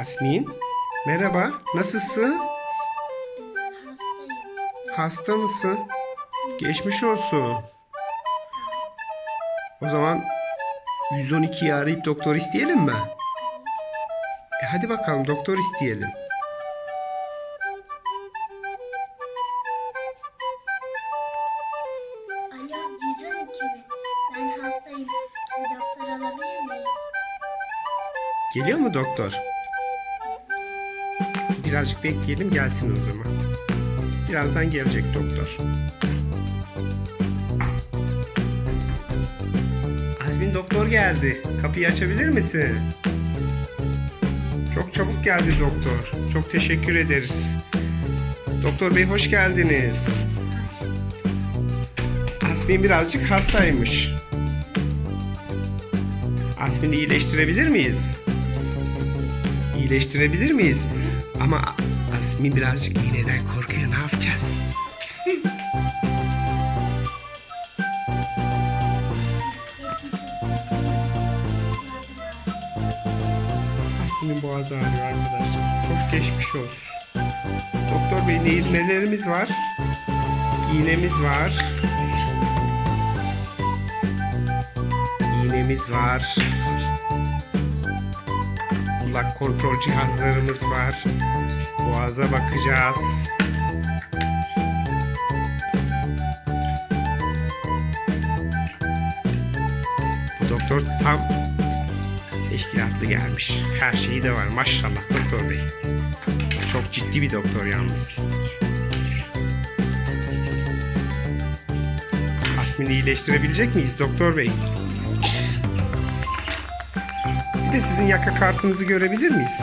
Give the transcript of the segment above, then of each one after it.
Asmin. Merhaba. Nasılsın? Hastayım. Hasta mısın? Geçmiş olsun. O zaman 112'yi arayıp doktor isteyelim mi? E hadi bakalım doktor isteyelim. Alo, güzel mi? Ben hastayım. Bir doktor alabilir miyiz? Geliyor mu doktor? Birazcık bekleyelim gelsin o zaman. Birazdan gelecek doktor. Asmin doktor geldi. Kapıyı açabilir misin? Çok çabuk geldi doktor. Çok teşekkür ederiz. Doktor bey hoş geldiniz. Asmin birazcık hastaymış. Asmin'i iyileştirebilir miyiz? İyileştirebilir miyiz? Ama Asmin birazcık iğneden korkuyor. Ne yapacağız? Asmin'in boğazı ağrıyor arkadaşlar. Çok geçmiş olsun. Doktor bey ne- nelerimiz var? İğnemiz var. İğnemiz var. Kulak kontrol cihazlarımız var. Boğaza bakacağız. Bu doktor tam teşkilatlı gelmiş. Her şeyi de var maşallah doktor bey. Çok ciddi bir doktor yalnız. Asmin'i iyileştirebilecek miyiz doktor bey? Bir de sizin yaka kartınızı görebilir miyiz?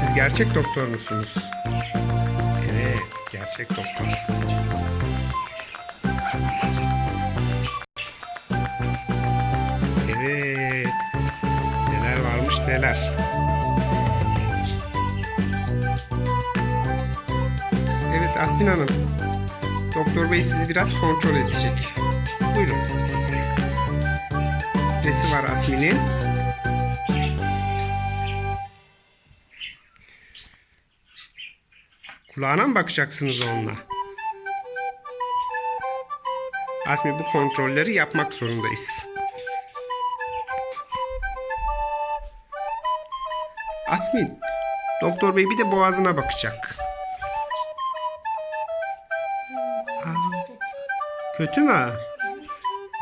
Siz gerçek doktor musunuz? Evet, gerçek doktor. Evet. Neler varmış neler. Evet Asmin Hanım. Doktor Bey sizi biraz kontrol edecek. Buyurun. Nesi var Asmin'in? Kulağına mı bakacaksınız onunla? Asmi bu kontrolleri yapmak zorundayız. Asmin, doktor bey bir de boğazına bakacak. Aa, kötü mü?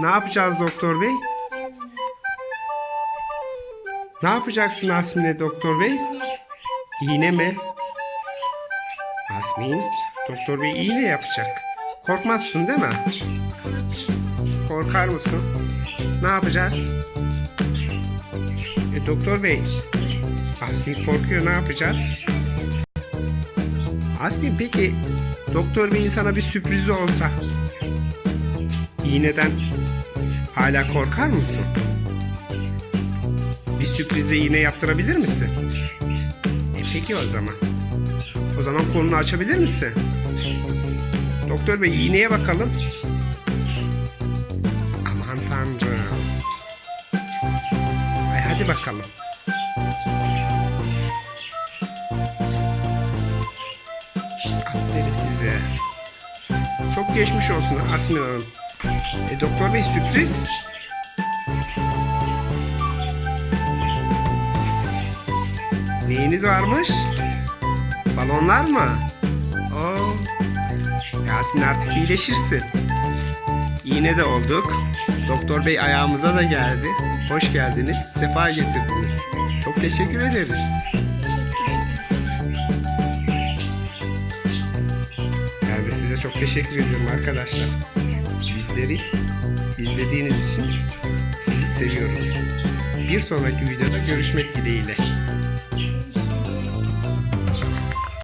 Ne yapacağız doktor bey? Ne yapacaksın Asmin'e doktor bey? İğne mi? Asmin, doktor bey iğne yapacak. Korkmazsın değil mi? Korkar mısın? Ne yapacağız? E, doktor bey, Asmin korkuyor ne yapacağız? Asmin peki, doktor beyin sana bir sürprizi olsa iğneden hala korkar mısın? Bir sürprizle iğne yaptırabilir misin? E peki o zaman. O zaman kolunu açabilir misin? Doktor bey iğneye bakalım. Aman tanrım. Ay hadi bakalım. Aferin size. Çok geçmiş olsun Asmin Hanım. E, doktor bey sürpriz. Neyiniz varmış? Balonlar mı? Oo. Yasmin artık iyileşirsin. İğne de olduk. Doktor bey ayağımıza da geldi. Hoş geldiniz. Sefa getirdiniz. Çok teşekkür ederiz. Ben de size çok teşekkür ediyorum arkadaşlar. Bizleri izlediğiniz için sizi seviyoruz. Bir sonraki videoda görüşmek dileğiyle.